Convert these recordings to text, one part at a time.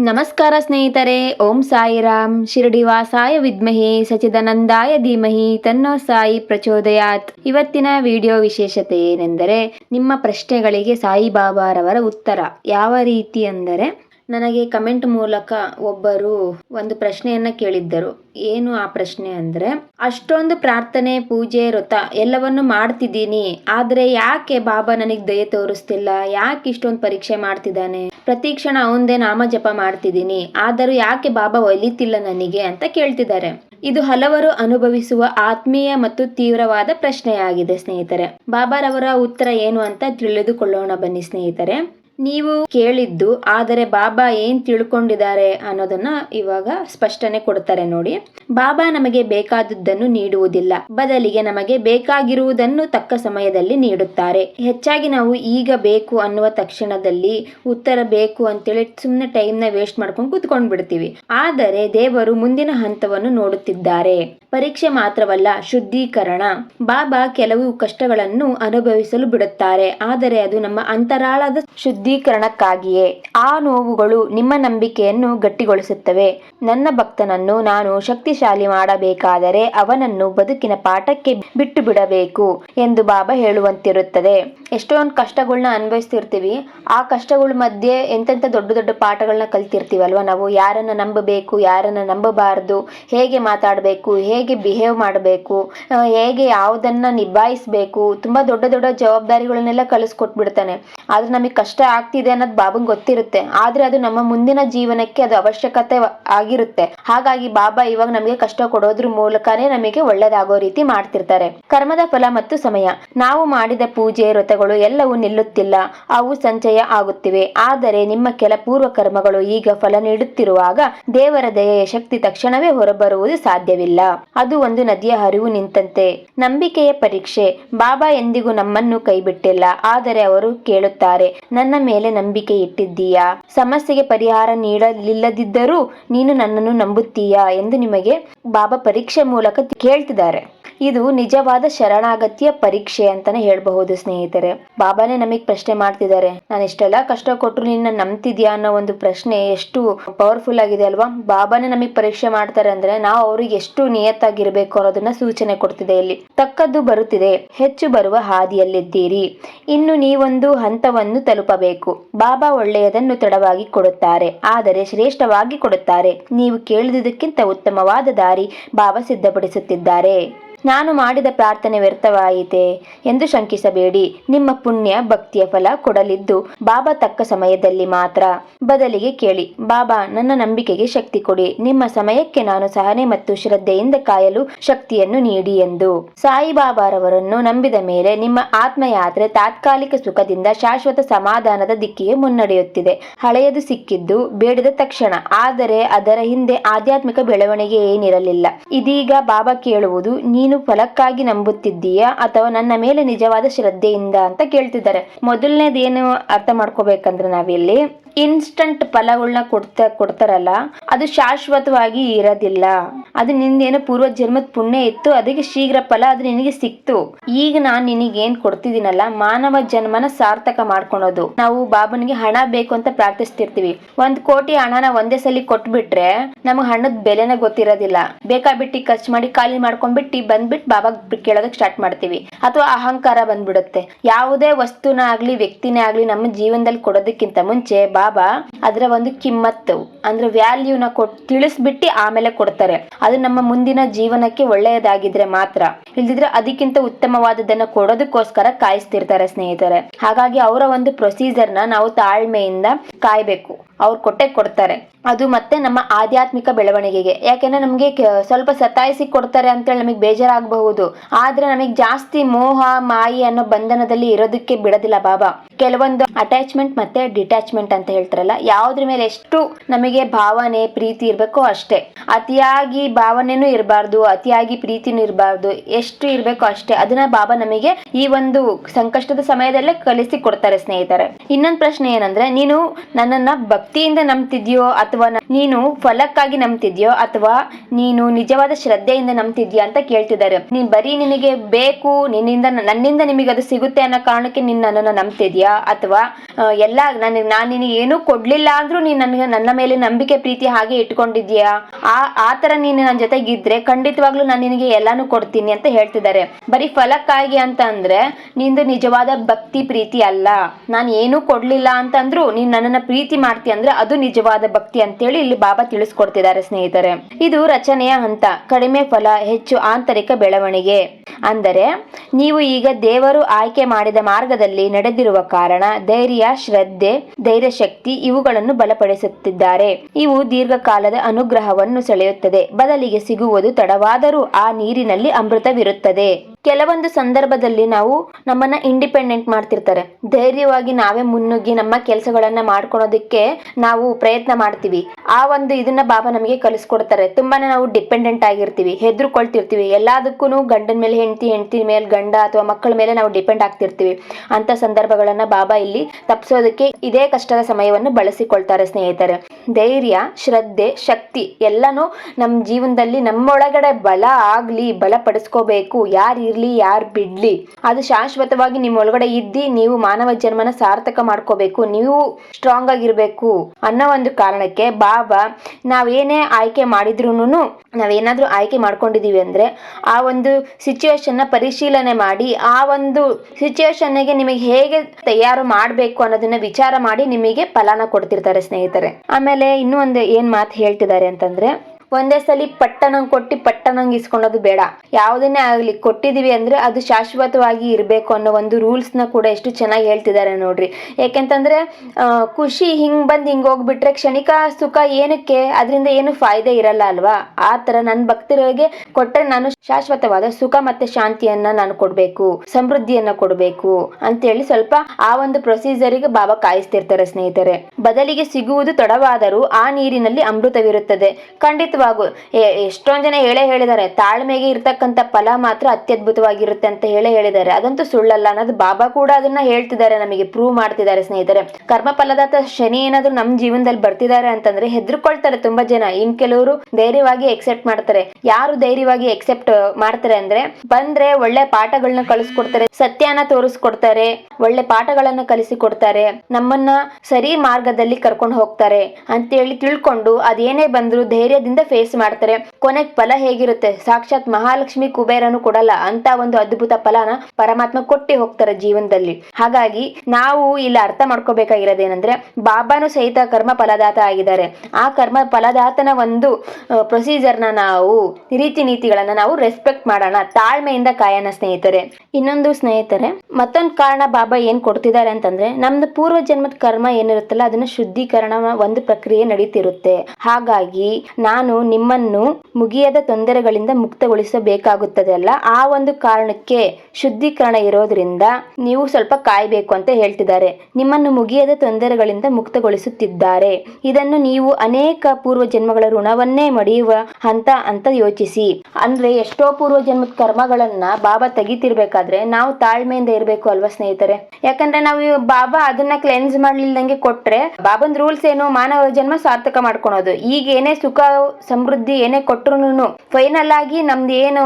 ನಮಸ್ಕಾರ ಸ್ನೇಹಿತರೆ, ಓಂ ಸಾಯಿರಾಮ್. ಶಿರಡಿವಾಸಾಯ ವಿದ್ಮಹಿ ಸಚಿದಾನಂದಾಯ ಧೀಮಹಿ, ತನ್ನೋ ಸಾಯಿ ಪ್ರಚೋದಯಾತ್. ಇವತ್ತಿನ ವಿಡಿಯೋ ವಿಶೇಷತೆ ಏನೆಂದರೆ, ನಿಮ್ಮ ಪ್ರಶ್ನೆಗಳಿಗೆ ಸಾಯಿಬಾಬಾರವರ ಉತ್ತರ. ಯಾವ ರೀತಿ ಅಂದರೆ, ನನಗೆ ಕಮೆಂಟ್ ಮೂಲಕ ಒಬ್ಬರು ಒಂದು ಪ್ರಶ್ನೆಯನ್ನ ಕೇಳಿದ್ದರು. ಏನು ಆ ಪ್ರಶ್ನೆ ಅಂದ್ರೆ, ಅಷ್ಟೊಂದು ಪ್ರಾರ್ಥನೆ, ಪೂಜೆ, ವ್ರತ ಎಲ್ಲವನ್ನು ಮಾಡ್ತಿದ್ದೀನಿ. ಆದರೆ ಯಾಕೆ ಬಾಬಾ ನನಗೆ ದಯೆ ತೋರಿಸ್ತಿಲ್ಲ? ಯಾಕೆ ಇಷ್ಟೊಂದು ಪರೀಕ್ಷೆ ಮಾಡ್ತಿದ್ದಾನೆ? ಪ್ರತಿ ಕ್ಷಣ ಅವಂದೇ ನಾಮ ಜಪ ಮಾಡ್ತಿದ್ದೀನಿ. ಆದರೂ ಯಾಕೆ ಬಾಬಾ ಒಲಿತಿಲ್ಲ ನನಗೆ ಅಂತ ಕೇಳ್ತಿದ್ದಾರೆ. ಇದು ಹಲವರು ಅನುಭವಿಸುವ ಆತ್ಮೀಯ ಮತ್ತು ತೀವ್ರವಾದ ಪ್ರಶ್ನೆಯಾಗಿದೆ ಸ್ನೇಹಿತರೆ. ಬಾಬಾರವರ ಉತ್ತರ ಏನು ಅಂತ ತಿಳಿದುಕೊಳ್ಳೋಣ ಬನ್ನಿ ಸ್ನೇಹಿತರೆ. ನೀವು ಕೇಳಿದ್ದು, ಆದರೆ ಬಾಬಾ ಏನ್ ತಿಳ್ಕೊಂಡಿದ್ದಾರೆ ಅನ್ನೋದನ್ನ ಇವಾಗ ಸ್ಪಷ್ಟನೆ ಕೊಡ್ತಾರೆ ನೋಡಿ. ಬಾಬಾ ನಮಗೆ ಬೇಕಾದದ್ದನ್ನು ನೀಡುವುದಿಲ್ಲ. ಬದಲಿಗೆ ನಮಗೆ ಬೇಕಾಗಿರುವುದನ್ನು ತಕ್ಕ ಸಮಯದಲ್ಲಿ ನೀಡುತ್ತಾರೆ. ಹೆಚ್ಚಾಗಿ ನಾವು ಈಗ ಬೇಕು ಅನ್ನುವ ತಕ್ಷಣದಲ್ಲಿ ಉತ್ತರ ಬೇಕು ಅಂತೇಳಿ ಸುಮ್ಮನೆ ಟೈಮ್ನ ವೇಸ್ಟ್ ಮಾಡ್ಕೊಂಡು ಕೂತ್ಕೊಂಡು ಬಿಡ್ತೀವಿ. ಆದರೆ ದೇವರು ಮುಂದಿನ ಹಂತವನ್ನು ನೋಡುತ್ತಿದ್ದಾರೆ. ಪರೀಕ್ಷೆ ಮಾತ್ರವಲ್ಲ, ಶುದ್ಧೀಕರಣ. ಬಾಬಾ ಕೆಲವು ಕಷ್ಟಗಳನ್ನು ಅನುಭವಿಸಲು ಬಿಡುತ್ತಾರೆ. ಆದರೆ ಅದು ನಮ್ಮ ಅಂತರಾಳದ ಶುದ್ಧೀಕರಣಕ್ಕಾಗಿಯೇ ಆ ನೋವುಗಳು ನಿಮ್ಮ ನಂಬಿಕೆಯನ್ನು ಗಟ್ಟಿಗೊಳಿಸುತ್ತವೆ. ನನ್ನ ಭಕ್ತನನ್ನು ನಾನು ಶಕ್ತಿಶಾಲಿ ಮಾಡಬೇಕಾದರೆ ಅವನನ್ನು ಬದುಕಿನ ಪಾಠಕ್ಕೆ ಬಿಟ್ಟು ಬಿಡಬೇಕು ಎಂದು ಬಾಬಾ ಹೇಳುವಂತಿರುತ್ತದೆ. ಎಷ್ಟೊಂದು ಕಷ್ಟಗಳನ್ನ ಅನುಭವಿಸ್ತಿರ್ತೀವಿ. ಆ ಕಷ್ಟಗಳ ಮಧ್ಯೆ ಎಂತೆಂಥ ದೊಡ್ಡ ದೊಡ್ಡ ಪಾಠಗಳನ್ನ ಕಲ್ತಿರ್ತೀವಲ್ವ ನಾವು? ಯಾರನ್ನ ನಂಬಬೇಕು, ಯಾರನ್ನ ನಂಬಬಾರದು, ಹೇಗೆ ಮಾತಾಡಬೇಕು, ಹೇಗೆ ಬಿಹೇವ್ ಮಾಡಬೇಕು ಹೇಗೆ ಯಾವುದನ್ನ ನಿಭಾಯಿಸಬೇಕು, ತುಂಬಾ ದೊಡ್ಡ ದೊಡ್ಡ ಜವಾಬ್ದಾರಿಗಳನ್ನೆಲ್ಲ ಕಲಿಸ್ಕೊಟ್ಬಿಡ್ತಾನೆ ಆದ್ರೆ ನಮಗೆ ಕಷ್ಟ ಆಗ್ತಿದೆ ಅನ್ನೋದು ಬಾಬಂಗ್ ಗೊತ್ತಿರುತ್ತೆ. ಆದ್ರೆ ಅದು ನಮ್ಮ ಮುಂದಿನ ಜೀವನಕ್ಕೆ ಅದು ಅವಶ್ಯಕತೆ ಆಗಿರುತ್ತೆ. ಹಾಗಾಗಿ ಬಾಬಾ ಇವಾಗ ನಮಗೆ ಕಷ್ಟ ಕೊಡೋದ್ರ ಮೂಲಕನೇ ನಮಗೆ ಒಳ್ಳೇದಾಗೋ ರೀತಿ ಮಾಡ್ತಿರ್ತಾರೆ. ಕರ್ಮದ ಫಲ ಮತ್ತು ಸಮಯ. ನಾವು ಮಾಡಿದ ಪೂಜೆ, ವ್ರತಗಳು ಎಲ್ಲವೂ ನಿಲ್ಲುತ್ತಿಲ್ಲ. ಅವು ಸಂಚಯ ಆಗುತ್ತಿವೆ. ಆದರೆ ನಿಮ್ಮ ಕೆಲ ಪೂರ್ವ ಕರ್ಮಗಳು ಈಗ ಫಲ ನೀಡುತ್ತಿರುವಾಗ ದೇವರ ದಯೆಯ ಶಕ್ತಿ ತಕ್ಷಣವೇ ಹೊರಬರುವುದು ಸಾಧ್ಯವಿಲ್ಲ. ಅದು ಒಂದು ನದಿಯ ಹರಿವು ನಿಂತಂತೆ. ನಂಬಿಕೆಯ ಪರೀಕ್ಷೆ. ಬಾಬಾ ಎಂದಿಗೂ ನಮ್ಮನ್ನು ಕೈಬಿಟ್ಟಿಲ್ಲ. ಆದರೆ ಅವರು ಕೇಳುತ್ತಾರೆ, ನನ್ನ ಮೇಲೆ ನಂಬಿಕೆ ಇಟ್ಟಿದ್ದೀಯಾ? ಸಮಸ್ಯೆಗೆ ಪರಿಹಾರ ನೀಡಲಿಲ್ಲದಿದ್ದರೂ ನೀನು ನನ್ನನ್ನು ನಂಬುತ್ತೀಯಾ ಎಂದು ನಿಮಗೆ ಬಾಬಾ ಪರೀಕ್ಷೆ ಮೂಲಕ ಕೇಳ್ತಿದ್ದಾರೆ. ಇದು ನಿಜವಾದ ಶರಣಾಗತಿಯ ಪರೀಕ್ಷೆ ಅಂತಾನೆ ಹೇಳಬಹುದು, ಸ್ನೇಹಿತರೆ. ಬಾಬಾನೇ ನಮಗ್ ಪ್ರಶ್ನೆ ಮಾಡ್ತಿದ್ದಾರೆ ನಾನು ಇಷ್ಟೆಲ್ಲ ಕಷ್ಟ ಕೊಟ್ಟರು ನಿನ್ನ ನಂಬ್ತಿದ್ಯಾ ಅನ್ನೋ ಒಂದು ಪ್ರಶ್ನೆ ಎಷ್ಟು ಪವರ್ಫುಲ್ ಆಗಿದೆ ಅಲ್ವಾ? ಬಾಬಾನೇ ನಮಗ್ ಪರೀಕ್ಷೆ ಮಾಡ್ತಾರೆ ಅಂದ್ರೆ ನಾವು ಅವ್ರಿಗೆ ಎಷ್ಟು ನಿಯತ್ತಾಗಿರ್ಬೇಕು ಅನ್ನೋದನ್ನ ಸೂಚನೆ ಕೊಡ್ತಿದೆ ಇಲ್ಲಿ. ತಕ್ಕದ್ದು ಬರುತ್ತಿದೆ. ಹೆಚ್ಚು ಬರುವ ಹಾದಿಯಲ್ಲಿದ್ದೀರಿ. ಇನ್ನು ನೀವೊಂದು ಹಂತವನ್ನು ತಲುಪಬೇಕು. ಬಾಬಾ ಒಳ್ಳೆಯದನ್ನು ತಡವಾಗಿ ಕೊಡುತ್ತಾರೆ. ಆದರೆ ಶ್ರೇಷ್ಠವಾಗಿ ಕೊಡುತ್ತಾರೆ. ನೀವು ಕೇಳಿದುದಕ್ಕಿಂತ ಉತ್ತಮವಾದ ದಾರಿ ಬಾಬಾ ಸಿದ್ಧಪಡಿಸುತ್ತಿದ್ದಾರೆ. ನಾನು ಮಾಡಿದ ಪ್ರಾರ್ಥನೆ ವ್ಯರ್ಥವಾಯಿತೆ ಎಂದು ಶಂಕಿಸಬೇಡಿ. ನಿಮ್ಮ ಪುಣ್ಯ ಭಕ್ತಿಯ ಫಲ ಕೊಡಲಿದ್ದು ಬಾಬಾ ತಕ್ಕ ಸಮಯದಲ್ಲಿ ಮಾತ್ರ. ಬದಲಿಗೆ ಕೇಳಿ, ಬಾಬಾ, ನನ್ನ ನಂಬಿಕೆಗೆ ಶಕ್ತಿ ಕೊಡಿ. ನಿಮ್ಮ ಸಮಯಕ್ಕೆ ನಾನು ಸಹನೆ ಮತ್ತು ಶ್ರದ್ಧೆಯಿಂದ ಕಾಯಲು ಶಕ್ತಿಯನ್ನು ನೀಡಿ ಎಂದು. ಸಾಯಿಬಾಬಾರವರನ್ನು ನಂಬಿದ ಮೇಲೆ ನಿಮ್ಮ ಆತ್ಮಯಾತ್ರೆ ತಾತ್ಕಾಲಿಕ ಸುಖದಿಂದ ಶಾಶ್ವತ ಸಮಾಧಾನದ ದಿಕ್ಕಿಗೆ ಮುನ್ನಡೆಯುತ್ತಿದೆ. ಹಳೆಯದು ಸಿಕ್ಕಿದ್ದು ಬೇಡಿದ ತಕ್ಷಣ, ಆದರೆ ಅದರ ಹಿಂದೆ ಆಧ್ಯಾತ್ಮಿಕ ಬೆಳವಣಿಗೆ ಏನಿರಲಿಲ್ಲ. ಇದೀಗ ಬಾಬಾ ಕೇಳುವುದು, ನೀನು ಫಲಕ್ಕಾಗಿ ನಂಬುತ್ತಿದ್ದೀಯಾ ಅಥವಾ ನನ್ನ ಮೇಲೆ ನಿಜವಾದ ಶ್ರದ್ಧೆಯಿಂದ ಅಂತ ಕೇಳ್ತಿದ್ದಾರೆ. ಮೊದಲನೇದೇನು ಅರ್ಥ ಮಾಡ್ಕೋಬೇಕಂದ್ರೆ ನಾವಿಲ್ಲಿ ಇನ್ಸ್ಟಂಟ್ ಫಲಗಳನ್ನ ಕೊಡ್ತಾ, ಕೊಡ್ತಾರಲ್ಲ, ಅದು ಶಾಶ್ವತವಾಗಿ ಇರೋದಿಲ್ಲ. ಅದು ನಿಂದೇನೋ ಪೂರ್ವ ಜನ್ಮದ ಪುಣ್ಯ ಇತ್ತು, ಅದಕ್ಕೆ ಶೀಘ್ರ ಫಲ ಅದು ನಿನಗೆ ಸಿಕ್ತು. ಈಗ ನಾನು ಏನ್ ಕೊಡ್ತಿದ್ದೀನಲ್ಲ, ಮಾನವ ಜನ್ಮನ ಸಾರ್ಥಕ ಮಾಡ್ಕೊಳೋದು. ನಾವು ಬಾಬನಿಗೆ ಹಣ ಬೇಕು ಅಂತ ಪ್ರಾರ್ಥಿಸ್ತಿರ್ತೀವಿ. ಒಂದ್ ಕೋಟಿ ಹಣನ ಒಂದೇ ಸಲ ಕೊಟ್ಬಿಟ್ರೆ ನಮ್ಗೆ ಹಣದ ಬೆಲೆನ ಗೊತ್ತಿರೋದಿಲ್ಲ. ಬೇಕಾಬಿಟ್ಟಿ ಖರ್ಚು ಮಾಡಿ ಖಾಲಿ ಮಾಡ್ಕೊಂಡ್ಬಿಟ್ಟು ಬಂದ್ಬಿಟ್ಟು ಬಾಬಾ ಕೇಳೋದಕ್ಕೆ ಸ್ಟಾರ್ಟ್ ಮಾಡ್ತೀವಿ. ಅಥವಾ ಅಹಂಕಾರ ಬಂದ್ಬಿಡುತ್ತೆ. ಯಾವುದೇ ವಸ್ತುನ ಆಗ್ಲಿ ವ್ಯಕ್ತಿನೇ ಆಗ್ಲಿ ನಮ್ಮ ಜೀವನದಲ್ಲಿ ಕೊಡೋದಕ್ಕಿಂತ ಮುಂಚೆ ಬಾಬಾ ಅದರ ಒಂದು ಕಿಮ್ಮತ್ತು, ಅಂದ್ರೆ ವ್ಯಾಲ್ಯೂನ ಕೊಟ್, ತಿಳಿಸ್ಬಿಟ್ಟು ಆಮೇಲೆ ಕೊಡ್ತಾರೆ. ಅದು ನಮ್ಮ ಮುಂದಿನ ಜೀವನಕ್ಕೆ ಒಳ್ಳೆಯದಾಗಿದ್ರೆ ಮಾತ್ರ. ಇಲ್ದಿದ್ರೆ ಅದಕ್ಕಿಂತ ಉತ್ತಮವಾದದನ್ನ ಕೊಡೋದಕ್ಕೋಸ್ಕರ ಕಾಯಿಸ್ತಿರ್ತಾರೆ ಸ್ನೇಹಿತರೆ. ಹಾಗಾಗಿ ಅವರ ಒಂದು ಪ್ರೊಸೀಜರ್ನ ನಾವು ತಾಳ್ಮೆಯಿಂದ ಕಾಯ್ಬೇಕು. ಅವ್ರು ಕೊಟ್ಟೆ ಕೊಡ್ತಾರೆ. ಅದು ಮತ್ತೆ ನಮ್ಮ ಆಧ್ಯಾತ್ಮಿಕ ಬೆಳವಣಿಗೆಗೆ. ಯಾಕೆಂದ್ರೆ ನಮಗೆ ಸ್ವಲ್ಪ ಸತಾಯಿಸಿ ಕೊಡ್ತಾರೆ ಅಂತೇಳಿ ನಮಗೆ ಬೇಜಾರಾಗಬಹುದು. ಆದ್ರೆ ನಮಗೆ ಜಾಸ್ತಿ ಮೋಹ, ಮಾಯಿ ಅನ್ನೋ ಬಂಧನದಲ್ಲಿ ಇರೋದಕ್ಕೆ ಬಿಡೋದಿಲ್ಲ ಬಾಬಾ. ಕೆಲವೊಂದು ಅಟ್ಯಾಚ್ಮೆಂಟ್ ಮತ್ತೆ ಡಿಟ್ಯಾಚ್ಮೆಂಟ್ ಅಂತ ಹೇಳ್ತಾರಲ್ಲ, ಯಾವ್ದ್ರ ಮೇಲೆ ಎಷ್ಟು ನಮಗೆ ಭಾವನೆ, ಪ್ರೀತಿ ಇರಬೇಕೋ ಅಷ್ಟೇ. ಅತಿಯಾಗಿ ಭಾವನೆನೂ ಇರಬಾರ್ದು, ಅತಿಯಾಗಿ ಪ್ರೀತಿನೂ ಇರಬಾರ್ದು, ಎಷ್ಟು ಇರಬೇಕೋ ಅಷ್ಟೇ. ಅದನ್ನ ಬಾಬಾ ನಮಗೆ ಈ ಒಂದು ಸಂಕಷ್ಟದ ಸಮಯದಲ್ಲೇ ಕಲಿಸಿ ಕೊಡ್ತಾರೆ ಸ್ನೇಹಿತರೆ. ಇನ್ನೊಂದು ಪ್ರಶ್ನೆ ಏನಂದ್ರೆ, ನೀನು ನನ್ನನ್ನ ಭಕ್ತಿ ಭಕ್ತಿಯಿಂದ ನಂಬ್ತಿದ್ಯೋ ಅಥವಾ ನೀನು ಫಲಕ್ಕಾಗಿ ನಂಬ್ತಿದ್ಯೋ ಅಥವಾ ನೀನು ನಿಜವಾದ ಶ್ರದ್ಧೆಯಿಂದ ನಂಬ್ತಿದ್ಯಾ ಅಂತ ಕೇಳ್ತಿದ್ದಾರೆ. ನೀನ್ ಬರೀ ನಿನಗೆ ಬೇಕು, ನಿನ್ನಿಂದ ನನ್ನಿಂದ ನಿಮಗೆ ಅದು ಸಿಗುತ್ತೆ ಅನ್ನೋ ಕಾರಣಕ್ಕೆ ನೀನ್ ನನ್ನನ್ನು ನಂಬ್ತಿದ್ಯಾ ಅಥವಾ ಎಲ್ಲ ನನಗೆ ನಾನು ನಿನಗೆ ಏನೂ ಕೊಡ್ಲಿಲ್ಲ ಅಂದ್ರೂ ನೀನ್ ನನಗೆ ನನ್ನ ಮೇಲೆ ನಂಬಿಕೆ ಪ್ರೀತಿ ಹಾಗೆ ಇಟ್ಕೊಂಡಿದ್ಯಾ? ಆ ಆ ತರ ನೀನು ನನ್ನ ಜೊತೆಗಿದ್ರೆ ಖಂಡಿತವಾಗ್ಲೂ ನಾನು ನಿನಗೆ ಎಲ್ಲಾನು ಕೊಡ್ತೀನಿ ಅಂತ ಹೇಳ್ತಿದ್ದಾರೆ. ಬರೀ ಫಲಕ್ಕಾಗಿ ಅಂತ ಅಂದ್ರೆ ನಿಂದು ನಿಜವಾದ ಭಕ್ತಿ ಪ್ರೀತಿ ಅಲ್ಲ. ನಾನು ಏನೂ ಕೊಡ್ಲಿಲ್ಲ ಅಂತಂದ್ರು ನೀನ್ ನನ್ನನ್ನ ಪ್ರೀತಿ ಮಾಡ್ತೀಯ ಅಂದ್ರೆ ಅದು ನಿಜವಾದ ಭಕ್ತಿ ಅಂತೇಳಿ ಇಲ್ಲಿ ಬಾಬಾ ತಿಳಿಸ್ಕೊಡ್ತಿದ್ದಾರೆ ಸ್ನೇಹಿತರೆ. ಇದು ರಚನೆಯ ಹಂತ, ಕಡಿಮೆ ಫಲ, ಹೆಚ್ಚು ಆಂತರಿಕ ಬೆಳವಣಿಗೆ. ಅಂದರೆ, ನೀವು ಈಗ ದೇವರು ಆಯ್ಕೆ ಮಾಡಿದ ಮಾರ್ಗದಲ್ಲಿ ನಡೆದಿರುವ ಕಾರಣ ಧೈರ್ಯ, ಶ್ರದ್ಧೆ ಧೈರ್ಯ ಶಕ್ತಿ ಇವುಗಳನ್ನು ಬಲಪಡಿಸುತ್ತಿದ್ದಾರೆ. ಇವು ದೀರ್ಘಕಾಲದ ಅನುಗ್ರಹವನ್ನು ಸೆಳೆಯುತ್ತದೆ. ಬದಲಿಗೆ ಸಿಗುವುದು ತಡವಾದರೂ ಆ ನೀರಿನಲ್ಲಿ ಅಮೃತವಿರುತ್ತದೆ. ಕೆಲವೊಂದು ಸಂದರ್ಭದಲ್ಲಿ ನಾವು ನಮ್ಮನ್ನ ಇಂಡಿಪೆಂಡೆಂಟ್ ಮಾಡ್ತಿರ್ತಾರೆ. ಧೈರ್ಯವಾಗಿ ನಾವೇ ಮುನ್ನುಗ್ಗಿ ನಮ್ಮ ಕೆಲಸಗಳನ್ನ ಮಾಡ್ಕೊಳೋದಕ್ಕೆ ನಾವು ಪ್ರಯತ್ನ ಮಾಡ್ತೀವಿ. ಆ ಒಂದು ಇದನ್ನ ಬಾಬಾ ನಮಗೆ ಕಲಿಸ್ಕೊಡ್ತಾರೆ. ತುಂಬಾನೇ ನಾವು ಡಿಪೆಂಡೆಂಟ್ ಆಗಿರ್ತೀವಿ. ಹೆದರ್ಕೊಳ್ತಿರ್ತೀವಿ. ಎಲ್ಲದಕ್ಕೂ ಗಂಡನ ಮೇಲೆ ಹೆಂಡತಿ ಹೆಂಡತಿ ಮೇಲೆ ಗಂಡ ಅಥವಾ ಮಕ್ಕಳ ಮೇಲೆ ನಾವು ಡಿಪೆಂಡ್ ಆಗ್ತಿರ್ತೀವಿ. ಅಂತ ಸಂದರ್ಭಗಳನ್ನ ಬಾಬಾ ಇಲ್ಲಿ ತಪ್ಪಿಸೋದಕ್ಕೆ ಇದೇ ಕಷ್ಟದ ಸಮಯವನ್ನು ಬಳಸಿಕೊಳ್ತಾರೆ ಸ್ನೇಹಿತರೆ. ಧೈರ್ಯ, ಶ್ರದ್ಧೆ, ಶಕ್ತಿ ಎಲ್ಲನೂ ನಮ್ಮ ಜೀವನದಲ್ಲಿ ನಮ್ಮೊಳಗಡೆ ಬಲ ಆಗ್ಲಿ, ಬಲಪಡಿಸ್ಕೋಬೇಕು. ಯಾರು ಇರ್ಲಿ, ಯಾರು ಬಿಡ್ಲಿ? ಅದು ಶಾಶ್ವತವಾಗಿ ನಿಮ್ಮ ಒಳಗಡೆ ಇದ್ದಿ, ನೀವು ಮಾನವ ಜನ್ಮನ ಸಾರ್ಥಕ ಮಾಡ್ಕೋಬೇಕು, ನೀವು ಸ್ಟ್ರಾಂಗ್ ಆಗಿರ್ಬೇಕು ಅನ್ನೋ ಒಂದು ಕಾರಣಕ್ಕೆ ಬಾಬಾ ನಾವೇನೇ ಆಯ್ಕೆ ಮಾಡಿದ್ರೂನು ನಾವೇನಾದ್ರೂ ಆಯ್ಕೆ ಮಾಡ್ಕೊಂಡಿದೀವಿ ಅಂದ್ರೆ ಆ ಒಂದು ಸಿಚುವೇಶನ್ನ ಪರಿಶೀಲನೆ ಮಾಡಿ, ಆ ಒಂದು ಸಿಚುವೇಶನ್ಗೆ ನಿಮಗೆ ಹೇಗೆ ತಯಾರು ಮಾಡಬೇಕು ಅನ್ನೋದನ್ನ ವಿಚಾರ ಮಾಡಿ ನಿಮಗೆ ಫಲಾನ ಕೊಡ್ತಿರ್ತಾರೆ ಸ್ನೇಹಿತರೆ. ಆಮೇಲೆ ಇನ್ನೂ ಒಂದು ಏನ್ ಮಾತು ಹೇಳ್ತಿದ್ದಾರೆ ಅಂತಂದ್ರೆ ಒಂದೇ ಸಲ ಪಟ್ಟಣಂಗ್ ಕೊಟ್ಟು ಪಟ್ಟಣಂಗ್ ಇಸ್ಕೊಳೋದು ಬೇಡ. ಯಾವುದನ್ನೇ ಆಗಲಿ, ಕೊಟ್ಟಿದೀವಿ ಅಂದ್ರೆ ಅದು ಶಾಶ್ವತವಾಗಿ ಇರಬೇಕು ಅನ್ನೋ ಒಂದು ರೂಲ್ಸ್ನ ಕೂಡ ಎಷ್ಟು ಚೆನ್ನಾಗಿ ಹೇಳ್ತಿದ್ದಾರೆ ನೋಡ್ರಿ. ಯಾಕೆಂತಂದ್ರೆ ಖುಷಿ ಹಿಂಗ್ ಬಂದ್ ಹಿಂಗ್ ಹೋಗ್ಬಿಟ್ರೆ ಕ್ಷಣಿಕ ಸುಖ ಏನಕ್ಕೆ? ಅದರಿಂದ ಏನು ಫಾಯ್ದೆ ಇರಲ್ಲ ಅಲ್ವಾ? ಆ ತರ ನನ್ನ ಭಕ್ತರಿಗೆ ಕೊಟ್ಟರೆ ನಾನು ಶಾಶ್ವತವಾದ ಸುಖ ಮತ್ತೆ ಶಾಂತಿಯನ್ನ ನಾನು ಕೊಡ್ಬೇಕು, ಸಮೃದ್ಧಿಯನ್ನ ಕೊಡ್ಬೇಕು ಅಂತೇಳಿ ಸ್ವಲ್ಪ ಆ ಒಂದು ಪ್ರೊಸೀಜರಿಗೆ ಬಾಬಾ ಕಾಯಿಸ್ತಿರ್ತಾರೆ ಸ್ನೇಹಿತರೆ. ಬದಲಿಗೆ ಸಿಗುವುದು ತಡವಾದರೂ ಆ ನೀರಿನಲ್ಲಿ ಅಮೃತವಿರುತ್ತದೆ. ಖಂಡಿತವಾಗೂ ಎ- ಎಷ್ಟೊಂದ್ ಜನ ಹೇಳೇ ಹೇಳಿದ್ದಾರೆ ತಾಳ್ಮೆಗೆ ಇರ್ತಕ್ಕಂಥ ಫಲ ಮಾತ್ರ ಅತ್ಯದ್ಭುತವಾಗಿರುತ್ತೆ ಅಂತ ಹೇಳೇ ಹೇಳಿದ್ದಾರೆ ಅದಂತೂ ಸುಳ್ಳಲ್ಲ. ಅನ್ನೋದು ಬಾಬಾ ಕೂಡ ಅದನ್ನ ಹೇಳ್ತಿದ್ದಾರೆ ನಮಗೆ ಪ್ರೂವ್ ಮಾಡ್ತಿದ್ದಾರೆ ಸ್ನೇಹಿತರೆ. ಕರ್ಮ ಫಲದಾತ ಶನಿ ಏನಾದ್ರು ನಮ್ಮ ಜೀವನದಲ್ಲಿ ಬರ್ತಿದ್ದಾರೆ ಅಂತಂದ್ರೆ ಹೆದರ್ಕೊಳ್ತಾರೆ ತುಂಬಾ ಜನ. ಇನ್ ಕೆಲವರು ಧೈರ್ಯವಾಗಿ ಎಕ್ಸೆಪ್ಟ್ ಮಾಡ್ತಾರೆ. ಯಾರು ಧೈರ್ಯವಾಗಿ ಎಕ್ಸೆಪ್ಟ್ ಮಾಡ್ತಾರೆ ಅಂದ್ರೆ, ಬಂದ್ರೆ ಒಳ್ಳೆ ಪಾಠಗಳನ್ನ ಕಲಿಸ್ಕೊಡ್ತಾರೆ ಸತ್ಯನ ತೋರಿಸ್ಕೊಡ್ತಾರೆ, ಒಳ್ಳೆ ಪಾಠಗಳನ್ನ ಕಲಿಸಿಕೊಡ್ತಾರೆ, ನಮ್ಮನ್ನ ಸರಿ ಮಾರ್ಗದಲ್ಲಿ ಕರ್ಕೊಂಡು ಹೋಗ್ತಾರೆ ಅಂತೇಳಿ ತಿಳ್ಕೊಂಡು ಅದೇನೇ ಬಂದ್ರು ಧೈರ್ಯದಿಂದ ಫೇಸ್ ಮಾಡ್ತಾರೆ. ಕೊನೆಗೆ ಫಲ ಹೇಗಿರುತ್ತೆ? ಸಾಕ್ಷಾತ್ ಮಹಾಲಕ್ಷ್ಮಿ ಕುಬೇರನು ಕೊಡಲ್ಲ. ಅಂತ ಒಂದು ಅದ್ಭುತ ಫಲನ ಪರಮಾತ್ಮ ಕೊಟ್ಟಿ ಹೋಗ್ತಾರೆ ಜೀವನದಲ್ಲಿ. ಹಾಗಾಗಿ ನಾವು ಇಲ್ಲಿ ಅರ್ಥ ಮಾಡ್ಕೋಬೇಕಾಗಿರೋದೇನಂದ್ರೆ, ಬಾಬಾನು ಸಹಿತ ಕರ್ಮ ಫಲದಾತ ಆಗಿದ್ದಾರೆ. ಆ ಕರ್ಮ ಫಲದಾತನ ಒಂದು ಪ್ರೊಸೀಜರ್ನ ನಾವು, ರೀತಿ ನೀತಿಗಳನ್ನ ನಾವು ರೆಸ್ಪೆಕ್ಟ್ ಮಾಡೋಣ. ತಾಳ್ಮೆಯಿಂದ ಕಾಯನ ಸ್ನೇಹಿತರೆ. ಇನ್ನೊಂದು ಸ್ನೇಹಿತರೆ, ಮತ್ತೊಂದು ಕಾರಣ ಬಾಬಾ ಏನ್ ಕೊಡ್ತಿದ್ದಾರೆ ಅಂತಂದ್ರೆ, ನಮ್ದು ಪೂರ್ವ ಜನ್ಮದ ಕರ್ಮ ಏನಿರುತ್ತಲ್ಲ, ಅದನ್ನ ಶುದ್ಧೀಕರಣ ಒಂದು ಪ್ರಕ್ರಿಯೆ ನಡೀತಿರುತ್ತೆ. ಹಾಗಾಗಿ ನಾನು ನಿಮ್ಮನ್ನು ಮುಗಿಯದ ತೊಂದರೆಗಳಿಂದ ಮುಕ್ತಗೊಳಿಸಬೇಕಾಗುತ್ತದೆ ಅಲ್ಲ ಆ ಒಂದು ಕಾರಣಕ್ಕೆ ಶುದ್ಧೀಕರಣ ಇರೋದ್ರಿಂದ ನೀವು ಸ್ವಲ್ಪ ಕಾಯಬೇಕು ಅಂತ ಹೇಳ್ತಿದ್ದಾರೆ. ನಿಮ್ಮನ್ನು ಮುಗಿಯದ ತೊಂದರೆಗಳಿಂದ ಮುಕ್ತಗೊಳಿಸುತ್ತಿದ್ದಾರೆ. ಇದನ್ನು ನೀವು ಅನೇಕ ಪೂರ್ವ ಜನ್ಮಗಳ ಋಣವನ್ನೇ ಮಡಿಯುವ ಹಂತ ಅಂತ ಯೋಚಿಸಿ. ಅಂದ್ರೆ ಎಷ್ಟೋ ಪೂರ್ವ ಜನ್ಮದ ಕರ್ಮಗಳನ್ನ ಬಾಬಾ ತೆಗಿತಿರ್ಬೇಕಾದ್ರೆ ನಾವು ತಾಳ್ಮೆಯಿಂದ ಇರಬೇಕು ಅಲ್ವಾ ಸ್ನೇಹಿತರೆ? ಯಾಕಂದ್ರೆ ನಾವು ಬಾಬಾ ಅದನ್ನ ಕ್ಲೆನ್ಸ್ ಮಾಡ್ಲಿಲ್ದಂಗೆ ಕೊಟ್ರೆ ಬಾಬನ್ ರೂಲ್ಸ್ ಏನು ಮಾನವ ಜನ್ಮ ಸಾರ್ಥಕ ಮಾಡ್ಕೊಳೋದು. ಈಗ ಏನೇ ಸುಖ ಸಮೃದ್ಧಿ ಏನೇ ಕೊಟ್ಟರು ಫೈನಲ್ ಆಗಿ ನಮ್ದು ಏನು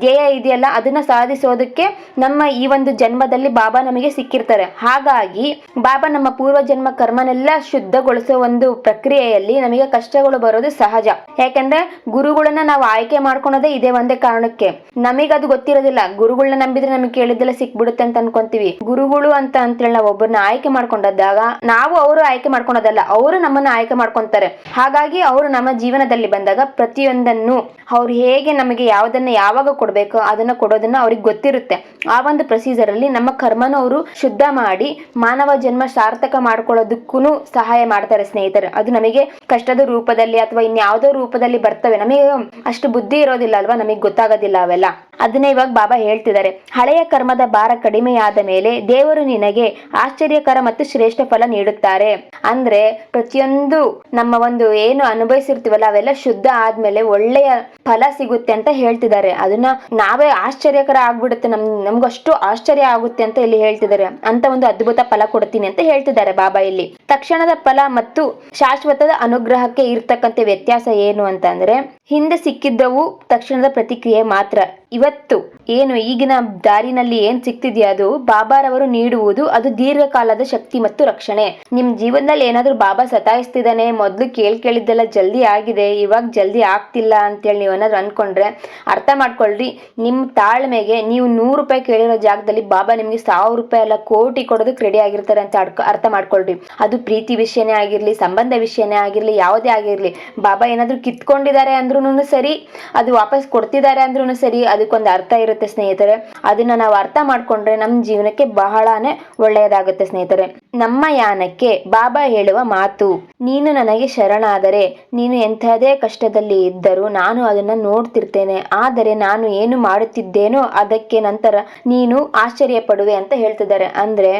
ಧ್ಯೇಯ ಇದೆಯಲ್ಲ, ಅದನ್ನ ಸಾಧಿಸೋದಕ್ಕೆ ನಮ್ಮ ಈ ಒಂದು ಜನ್ಮದಲ್ಲಿ ಬಾಬಾ ನಮಗೆ ಸಿಕ್ಕಿರ್ತಾರೆ. ಹಾಗಾಗಿ ಬಾಬಾ ನಮ್ಮ ಪೂರ್ವ ಜನ್ಮ ಕರ್ಮನೆಲ್ಲ ಶುದ್ಧಗೊಳಿಸೋ ಒಂದು ಪ್ರಕ್ರಿಯೆಯಲ್ಲಿ ನಮಗೆ ಕಷ್ಟಗಳು ಬರೋದು ಸಹಜ. ಯಾಕಂದ್ರೆ ಗುರುಗಳನ್ನ ನಾವು ಆಯ್ಕೆ ಮಾಡ್ಕೊಳೋದೇ ಇದೇ ಒಂದೇ ಕಾರಣಕ್ಕೆ. ನಮಗೆ ಅದು ಗೊತ್ತಿರೋದಿಲ್ಲ. ಗುರುಗಳನ್ನ ನಂಬಿದ್ರೆ ನಮಗೆ ಕೇಳಿದ್ದೆಲ್ಲ ಸಿಕ್ಬಿಡುತ್ತೆ ಅಂತ ಅನ್ಕೊಂತೀವಿ. ಗುರುಗಳು ಅಂತ ಅಂತೇಳಿ ನಾವು ಒಬ್ಬರನ್ನ ಆಯ್ಕೆ ಮಾಡ್ಕೊಂಡಾಗ ನಾವು ಅವರು ಆಯ್ಕೆ ಮಾಡ್ಕೊಳೋದಲ್ಲ, ಅವರು ನಮ್ಮನ್ನ ಆಯ್ಕೆ ಮಾಡ್ಕೊಂತಾರೆ. ಹಾಗಾಗಿ ಅವರು ನಮ್ಮ ಜೀವನದಲ್ಲಿ ಬಂದಾಗ ಪ್ರತಿಯೊಂದನ್ನು ಅವ್ರು ಹೇಗೆ ನಮಗೆ ಯಾವುದನ್ನ ಯಾವಾಗ ಕೊಡಬೇಕು ಅದನ್ನ ಕೊಡೋದನ್ನ ಅವ್ರಿಗೆ ಗೊತ್ತಿರುತ್ತೆ. ಆ ಒಂದು ಪ್ರೊಸೀಜರ್ ಅಲ್ಲಿ ನಮ್ಮ ಕರ್ಮನ ಅವರು ಶುದ್ಧ ಮಾಡಿ, ಮಾನವ ಜನ್ಮ ಸಾರ್ಥಕ ಮಾಡ್ಕೊಳ್ಳೋದಕ್ಕೂ ಸಹಾಯ ಮಾಡ್ತಾರೆ ಸ್ನೇಹಿತರು. ಅದು ನಮಗೆ ಕಷ್ಟದ ರೂಪದಲ್ಲಿ ಅಥವಾ ಇನ್ಯಾವುದೋ ರೂಪದಲ್ಲಿ ಬರ್ತವೆ. ನಮಗೆ ಅಷ್ಟು ಬುದ್ಧಿ ಇರೋದಿಲ್ಲ ಅಲ್ವಾ? ನಮಗೆ ಗೊತ್ತಾಗೋದಿಲ್ಲ ಅವೆಲ್ಲ. ಅದನ್ನೇ ಇವಾಗ ಬಾಬಾ ಹೇಳ್ತಿದ್ದಾರೆ. ಹಳೆಯ ಕರ್ಮದ ಭಾರ ಕಡಿಮೆಯಾದ ಮೇಲೆ ದೇವರು ನಿನಗೆ ಆಶ್ಚರ್ಯಕರ ಮತ್ತು ಶ್ರೇಷ್ಠ ಫಲ ನೀಡುತ್ತಾರೆ. ಅಂದ್ರೆ ಪ್ರತಿಯೊಂದು ನಮ್ಮ ಒಂದು ಏನು ಅನುಭವಿಸಿರ್ತೀವಲ್ಲ, ಅವೆಲ್ಲ ಶುದ್ಧ ಆದ್ಮೇಲೆ ಒಳ್ಳೆಯ ಫಲ ಸಿಗುತ್ತೆ ಅಂತ ಹೇಳ್ತಿದ್ದಾರೆ. ಅದನ್ನ ನಾವೇ ಆಶ್ಚರ್ಯಕರ ಆಗ್ಬಿಡುತ್ತೆ. ನಮ್, ನಮ್ಗಷ್ಟು ಆಶ್ಚರ್ಯ ಆಗುತ್ತೆ ಅಂತ ಇಲ್ಲಿ ಹೇಳ್ತಿದ್ದಾರೆ. ಅಂತ ಒಂದು ಅದ್ಭುತ ಫಲ ಕೊಡ್ತೀನಿ ಅಂತ ಹೇಳ್ತಿದ್ದಾರೆ ಬಾಬಾ ಇಲ್ಲಿ. ತಕ್ಷಣದ ಫಲ ಮತ್ತು ಶಾಶ್ವತದ ಅನುಗ್ರಹಕ್ಕೆ ಇರ್ತಕ್ಕಂಥ ವ್ಯತ್ಯಾಸ ಏನು ಅಂತಂದ್ರೆ ಹಿಂದೆ ಸಿಕ್ಕಿದ್ದವು ತಕ್ಷಣದ ಪ್ರತಿಕ್ರಿಯೆ ಮಾತ್ರ. ಇವತ್ತು. ಏನು, ಈಗಿನ ದಾರಿನಲ್ಲಿ ಏನ್ ಸಿಗ್ತಿದೆಯೋ ಅದು? ಬಾಬಾರವರು ನೀಡುವುದು ಅದು ದೀರ್ಘಕಾಲದ ಶಕ್ತಿ ಮತ್ತು ರಕ್ಷಣೆ. ನಿಮ್ ಜೀವನದಲ್ಲಿ ಏನಾದ್ರೂ ಬಾಬಾ ಸತಾಯಿಸ್ತಿದ್ದಾನೆ, ಮೊದ್ಲು ಕೇಳ್ ಕೇಳಿದ್ದೆಲ್ಲ ಜಲ್ದಿ ಆಗಿದೆ, ಇವಾಗ ಜಲ್ದಿ ಆಗ್ತಿಲ್ಲ ಅಂತೇಳಿ ನೀವು ಏನಾದ್ರು ಅನ್ಕೊಂಡ್ರೆ ಅರ್ಥ ಮಾಡ್ಕೊಳ್ರಿ. ನಿಮ್ ತಾಳ್ಮೆಗೆ ನೀವು ನೂರು ರೂಪಾಯಿ ಕೇಳಿರೋ ಜಾಗದಲ್ಲಿ ಬಾಬಾ ನಿಮ್ಗೆ ಸಾವಿರ ರೂಪಾಯಿ ಎಲ್ಲ ಕೋಟಿ ಕೊಡೋದಕ್ಕೆ ರೆಡಿ ಆಗಿರ್ತಾರೆ ಅಂತ ಅರ್ಥ ಮಾಡ್ಕೊಳ್ರಿ. ಅದು ಪ್ರೀತಿ ವಿಷಯನೇ ಆಗಿರ್ಲಿ, ಸಂಬಂಧ ವಿಷಯನೇ ಆಗಿರ್ಲಿ, ಯಾವುದೇ ಆಗಿರ್ಲಿ. ಬಾಬಾ ಏನಾದ್ರೂ ಕಿತ್ಕೊಂಡಿದ್ದಾರೆ ಅಂದ್ರೂ ಸರಿ, ಅದು ವಾಪಸ್ ಕೊಡ್ತಿದ್ದಾರೆ ಅಂದ್ರೂ ಸರಿ ಅದಕ್ಕೊಂದು ಅರ್ಥ ಇರುತ್ತೆ ಸ್ನೇಹಿತರೆ. ಅದನ್ನ ನಾವು ಅರ್ಥ ಮಾಡ್ಕೊಂಡ್ರೆ ನಮ್ಮ ಜೀವನಕ್ಕೆ ಬಹಳಾನೇ ಒಳ್ಳೆಯದಾಗುತ್ತೆ ಸ್ನೇಹಿತರೆ. ನಮ್ಮ ಯಾನಕ್ಕೆ ಬಾಬಾ ಹೇಳುವ ಮಾತು, ನೀನು ನನಗೆ ಶರಣಾದರೆ, ನೀನು ಎಂಥದೇ ಕಷ್ಟದಲ್ಲಿ ಇದ್ದರೂ ನಾನು ಅದನ್ನ ನೋಡ್ತಿರ್ತೇನೆ. ಆದರೆ ನಾನು ಏನು ಮಾಡುತ್ತಿದ್ದೇನೋ ಅದಕ್ಕೆ ನಂತರ ನೀನು ಆಶ್ಚರ್ಯ ಪಡುವೆ ಅಂತ ಹೇಳ್ತಿದ್ದಾರೆ. ಅಂದ್ರೆ,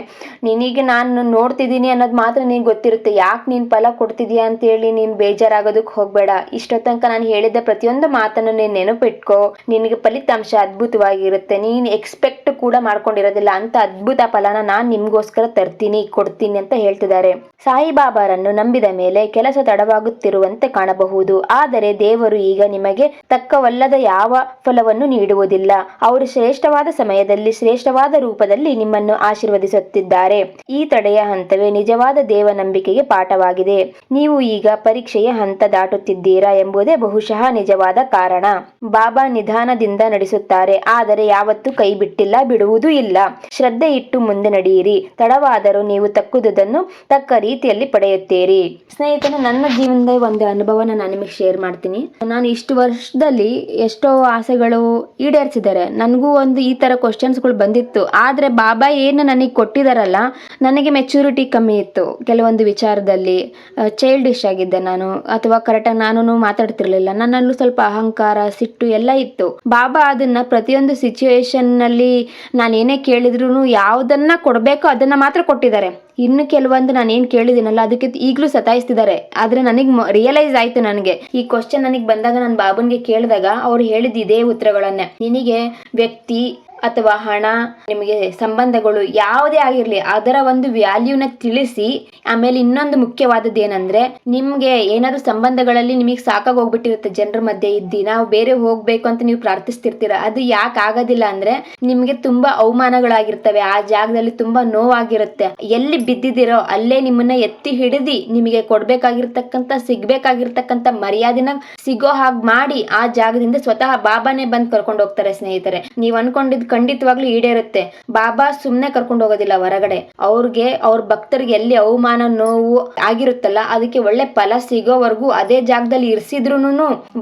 ನಿನಗೆ ನಾನು ನೋಡ್ತಿದ್ದೀನಿ ಅನ್ನೋದು ಮಾತ್ರ ನಿನಗೆ ಗೊತ್ತಿರುತ್ತೆ. ಯಾಕೆ ನೀನು ಫಲ ಕೊಡ್ತಿದ್ಯಾ ಅಂತೇಳಿ ನೀನು ಬೇಜಾರಾಗೋದಕ್ಕೆ ಹೋಗ್ಬೇಡ. ಇಷ್ಟೊತ್ತನಕ ತನಕ ನಾನು ಹೇಳಿದ್ದ ಪ್ರತಿಯೊಂದು ಮಾತನ್ನು ನೀನು ನೆನಪಿಟ್ಕೋ. ನಿನಗೆ ಫಲಿತಾಂಶ ಅದ್ಭುತವಾಗಿರುತ್ತೆ. ನೀನು ಎಕ್ಸ್ಪೆಕ್ಟ್ ಕೂಡ ಮಾಡ್ಕೊಂಡಿರೋದಿಲ್ಲ. ಅಂತ ಅದ್ಭುತ ಫಲನ ನಾನು ನಿಮ್ಗೋಸ್ಕರ ತರ್ತೀನಿ, ಕೊಡ್ತೀನಿ ಅಂತ ಹೇಳ್ತಿದ್ದಾರೆ. ಸಾಯಿಬಾಬಾರನ್ನು ನಂಬಿದ ಮೇಲೆ ಕೆಲಸ ತಡವಾಗುತ್ತಿರುವಂತೆ ಕಾಣಬಹುದು. ಆದರೆ ದೇವರು ಈಗ ನಿಮಗೆ ತಕ್ಕವಲ್ಲದ ಯಾವ ಫಲವನ್ನು ನೀಡುವುದಿಲ್ಲ. ಅವರು ಶ್ರೇಷ್ಠವಾದ ಸಮಯದಲ್ಲಿ, ಶ್ರೇಷ್ಠವಾದ ರೂಪದಲ್ಲಿ ನಿಮ್ಮನ್ನು ಆಶೀರ್ವದಿಸುತ್ತಿದ್ದಾರೆ. ಈ ತಡೆಯ ಹಂತವೇ ನಿಜವಾದ ದೇವ ನಂಬಿಕೆಗೆ ಪಾಠವಾಗಿದೆ. ನೀವು ಈಗ ಪರೀಕ್ಷೆಯ ಹಂತ ದಾಟುತ್ತಿದ್ದೀರಾ ಎಂಬುದೇ ಬಹುಶಃ ನಿಜವಾದ ಕಾರಣ. ಬಾಬಾ ನಿಧಾನದಿಂದ ನಡೆಸುತ್ತಾರೆ ಆದರೆ ಯಾವತ್ತೂ ಕೈ ಬಿಟ್ಟಿಲ್ಲ ಬಿಡುವುದೂ ಇಲ್ಲ. ಶ್ರದ್ಧೆ ಇಟ್ಟು ಮುಂದೆ ನಡೆಯಿರಿ. ತಡವಾದರೂ ನೀವು ತಕ್ಕುದನ್ನು ತಕ್ಕ ರೀತಿಯಲ್ಲಿ ಪಡೆಯುತ್ತೀರಿ. ಸ್ನೇಹಿತರೆ, ನನ್ನ ಜೀವನದ ಒಂದು ಅನುಭವನ ನಾನು ನಿಮಗೆ ಶೇರ್ ಮಾಡ್ತೀನಿ. ನಾನು ಇಷ್ಟು ವರ್ಷದಲ್ಲಿ ಎಷ್ಟೋ ಆಸೆಗಳು ಈಡೇರಿಸಿದ್ದಾರೆ. ನನಗೂ ಒಂದು ಈ ಥರ ಕ್ವಶನ್ಸ್ಗಳು ಬಂದಿತ್ತು. ಆದರೆ ಬಾಬಾ ಏನು ನನಗೆ ಕೊಟ್ಟಿದಾರಲ್ಲ ನನಗೆ ಮೆಚುರಿಟಿ ಕಮ್ಮಿ ಇತ್ತು. ಕೆಲವೊಂದು ವಿಚಾರದಲ್ಲಿ ಚೈಲ್ಡಿಶ್ ಆಗಿದ್ದೆ ನಾನು. ಅಥವಾ ಕರೆಕ್ಟಾಗಿ ನಾನು ಮಾತಾಡ್ತಿರ್ಲಿಲ್ಲ. ನನ್ನಲ್ಲೂ ಸ್ವಲ್ಪ ಅಹಂಕಾರ, ಸಿಟ್ಟು ಎಲ್ಲ ಇತ್ತು. ಬಾಬಾ ಅದನ್ನ ಪ್ರತಿಯೊಂದು ಸಿಚುವೇಶನ್ನಲ್ಲಿ ನಾನು ಏನೇ ಕೇಳಿದ್ರು ಯಾವುದನ್ನು ಕೊಡಬೇಕೋ ಅದನ್ನ ಮಾತ್ರ ಕೊಟ್ಟಿದ್ದಾರೆ. ಇನ್ನು ಕೆಲವೊಂದು ನಾನು ಏನು ಕೇಳಿದ್ದೀನಲ್ಲ ಅದಕ್ಕೆ ಈಗಲೂ ಸತಾಯಿಸ್ತಿದ್ದಾರೆ. ಆದರೆ ನನಗೆ ರಿಯಲೈಸ್ ಆಯ್ತು ನನಗೆ. ಈ ಕ್ವಶನ್ ನನಗೆ ಬಂದಾಗ ನನ್ನ ಬಾಬನ್ಗೆ ಕೇಳಿದಾಗ ಅವ್ರು ಹೇಳಿದ ಇದೇ ಉತ್ತರಗಳನ್ನೇ. ನಿನಗೆ ವ್ಯಕ್ತಿ ಅಥವಾ ಹಣ, ನಿಮಗೆ ಸಂಬಂಧಗಳು ಯಾವುದೇ ಆಗಿರಲಿ, ಅದರ ಒಂದು ವ್ಯಾಲ್ಯೂನ ತಿಳಿಸಿ, ಆಮೇಲೆ ಇನ್ನೊಂದು ಮುಖ್ಯವಾದದ್ದು ಏನಂದ್ರೆ, ನಿಮಗೆ ಏನಾದ್ರು ಸಂಬಂಧಗಳಲ್ಲಿ ನಿಮಗೆ ಸಾಕಾಗಿ ಹೋಗ್ಬಿಟ್ಟಿರುತ್ತೆ, ಜನರ ಮಧ್ಯೆ ಇದ್ದಿ ನಾವು ಬೇರೆ ಹೋಗ್ಬೇಕು ಅಂತ ನೀವು ಪ್ರಾರ್ಥಿಸ್ತಿರ್ತೀರ, ಅದು ಯಾಕೆ ಆಗೋದಿಲ್ಲ ಅಂದ್ರೆ, ನಿಮಗೆ ತುಂಬಾ ಅವಮಾನಗಳಾಗಿರ್ತವೆ, ಆ ಜಾಗದಲ್ಲಿ ತುಂಬಾ ನೋವಾಗಿರುತ್ತೆ. ಎಲ್ಲಿ ಬಿದ್ದಿದ್ದೀರೋ, ಅಲ್ಲೇ ನಿಮ್ಮನ್ನ ಎತ್ತಿ ಹಿಡಿದಿ ನಿಮಗೆ ಕೊಡ್ಬೇಕಾಗಿರ್ತಕ್ಕಂಥ, ಸಿಗ್ಬೇಕಾಗಿರ್ತಕ್ಕಂಥ ಮರ್ಯಾದೆನ ಸಿಗೋ ಹಾಗೆ ಮಾಡಿ, ಆ ಜಾಗದಿಂದ ಸ್ವತಃ ಬಾಬಾನೇ ಬಂದು ಕರ್ಕೊಂಡು ಹೋಗ್ತಾರೆ ಸ್ನೇಹಿತರೆ. ನೀವು ಅನ್ಕೊಂಡಿದ್ ಖಂಡಿತವಾಗ್ಲೂ ಈಡೇರುತ್ತೆ. ಬಾಬಾ ಸುಮ್ನೆ ಕರ್ಕೊಂಡು ಹೋಗೋದಿಲ್ಲ ಹೊರಗಡೆ. ಅವ್ರಿಗೆ, ಅವ್ರ ಭಕ್ತರಿಗೆ ಎಲ್ಲಿ ಅವಮಾನ, ನೋವು ಆಗಿರುತ್ತಲ್ಲ, ಅದಕ್ಕೆ ಒಳ್ಳೆ ಫಲ ಸಿಗೋವರೆಗೂ ಅದೇ ಜಾಗದಲ್ಲಿ ಇರಿಸಿದ್ರು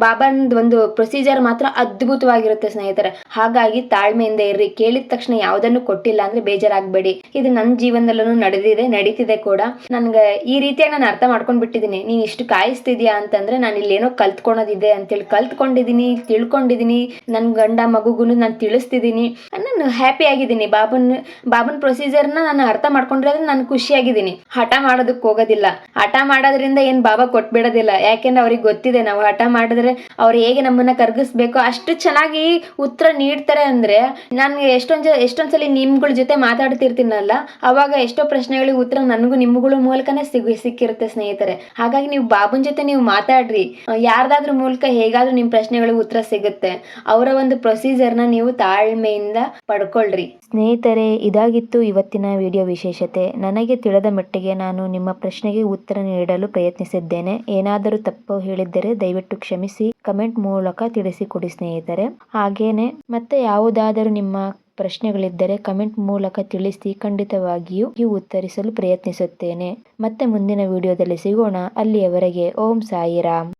ಬಾಬಾನದ ಒಂದು ಪ್ರೊಸೀಜರ್ ಮಾತ್ರ ಅದ್ಭುತವಾಗಿರುತ್ತೆ ಸ್ನೇಹಿತರೆ. ಹಾಗಾಗಿ ತಾಳ್ಮೆಯಿಂದ ಇರ್ರಿ. ಕೇಳಿದ ತಕ್ಷಣ ಯಾವುದನ್ನು ಕೊಟ್ಟಿಲ್ಲ ಅಂದ್ರೆ ಬೇಜಾರಾಗ್ಬೇಡಿ. ಇದು ನನ್ನ ಜೀವನದಲ್ಲೂ ನಡೆದಿದೆ, ನಡೀತಿದೆ ಕೂಡ. ನನ್ಗೆ ಈ ರೀತಿಯಾಗಿ ನಾನು ಅರ್ಥ ಮಾಡ್ಕೊಂಡ್ ಬಿಟ್ಟಿದ್ದೀನಿ ನೀನ್ ಇಷ್ಟು ಕಾಯಿಸ್ತಿದ್ಯಾ ಅಂತಂದ್ರೆ ನಾನು ಇಲ್ಲೇನೋ ಕಲ್ತ್ಕೊಳೋದಿದೆ ಅಂತೇಳಿ. ಕಲ್ತ್ಕೊಂಡಿದೀನಿ, ತಿಳ್ಕೊಂಡಿದೀನಿ. ನನ್ನ ಗಂಡ ಮಗುಗುನು ನಾನು ತಿಳಿಸ್ತಿದ್ದೀನಿ ನಾನು ಹ್ಯಾಪಿ ಆಗಿದ್ದೀನಿ. ಬಾಬನ್ ಬಾಬನ್ ಪ್ರೊಸೀಜರ್ನ ನಾನು ಅರ್ಥ ಮಾಡ್ಕೊಂಡ್ರೆ ಅಂದ್ರೆ ನಾನು ಖುಷಿಯಾಗಿದ್ದೀನಿ ಹಠ ಮಾಡೋದಕ್ಕೆ ಹೋಗೋದಿಲ್ಲ. ಹಠ ಮಾಡೋದ್ರಿಂದ ಏನ್ ಬಾಬಾ ಕೊಟ್ಬಿಡೋದಿಲ್ಲ. ಯಾಕೆಂದ್ರೆ ಅವ್ರಿಗೆ ಗೊತ್ತಿದೆ ನಾವು ಹಠ ಮಾಡಿದ್ರೆ ಅವ್ರು ಹೇಗೆ ನಮ್ಮನ್ನ ಕರ್ಗಿಸ್ಬೇಕು? ಅಷ್ಟು ಚೆನ್ನಾಗಿ ಉತ್ತರ ನೀಡ್ತಾರೆ ಅಂದ್ರೆ ನಾನು ಎಷ್ಟೊಂದ್ ಎಷ್ಟೊಂದ್ಸಲಿ ನಿಮ್ಗಳ ಜೊತೆ ಮಾತಾಡ್ತಿರ್ತೀನಲ್ಲ, ಅವಾಗ ಎಷ್ಟೋ ಪ್ರಶ್ನೆಗಳಿಗೆ ಉತ್ತರ ನನಗೂ ನಿಮ್ಗಳ ಮೂಲಕನೇ ಸಿಗ, ಸಿಕ್ಕಿರುತ್ತೆ ಸ್ನೇಹಿತರೆ. ಹಾಗಾಗಿ ನೀವು ಬಾಬನ್ ಜೊತೆ ನೀವು ಮಾತಾಡ್ರಿ. ಯಾರ್ದಾದ್ರೂ ಮೂಲಕ ಹೇಗಾದ್ರೂ ನಿಮ್ ಪ್ರಶ್ನೆಗಳಿಗೆ ಉತ್ತರ ಸಿಗುತ್ತೆ. ಅವರ ಒಂದು ಪ್ರೊಸೀಜರ್ನ ನೀವು ತಾಳ್ಮೆಯಿಂದ ಪಡ್ಕೊಳ್ರಿ. ಸ್ನೇಹಿತರೆ, ಇದಾಗಿತ್ತು ಇವತ್ತಿನ ವಿಡಿಯೋ ವಿಶೇಷತೆ. ನನಗೆ ತಿಳಿದ ಮಟ್ಟಿಗೆ ನಾನು ನಿಮ್ಮ ಪ್ರಶ್ನೆಗೆ ಉತ್ತರ ನೀಡಲು ಪ್ರಯತ್ನಿಸಿದ್ದೇನೆ. ಏನಾದರೂ ತಪ್ಪು ಹೇಳಿದ್ದರೆ ದಯವಿಟ್ಟು ಕ್ಷಮಿಸಿ. ಕಮೆಂಟ್ ಮೂಲಕ ತಿಳಿಸಿಕೊಡಿ ಸ್ನೇಹಿತರೆ. ಹಾಗೇನೆ, ಮತ್ತೆ ಯಾವುದಾದರೂ ನಿಮ್ಮ ಪ್ರಶ್ನೆಗಳಿದ್ದರೆ ಕಮೆಂಟ್ ಮೂಲಕ ತಿಳಿಸಿ ಖಂಡಿತವಾಗಿಯೂ ಈ ಉತ್ತರಿಸಲು ಪ್ರಯತ್ನಿಸುತ್ತೇನೆ. ಮತ್ತೆ ಮುಂದಿನ ವಿಡಿಯೋದಲ್ಲಿ ಸಿಗೋಣ. ಅಲ್ಲಿಯವರೆಗೆ ಓಂ ಸಾಯಿರಾಮ್.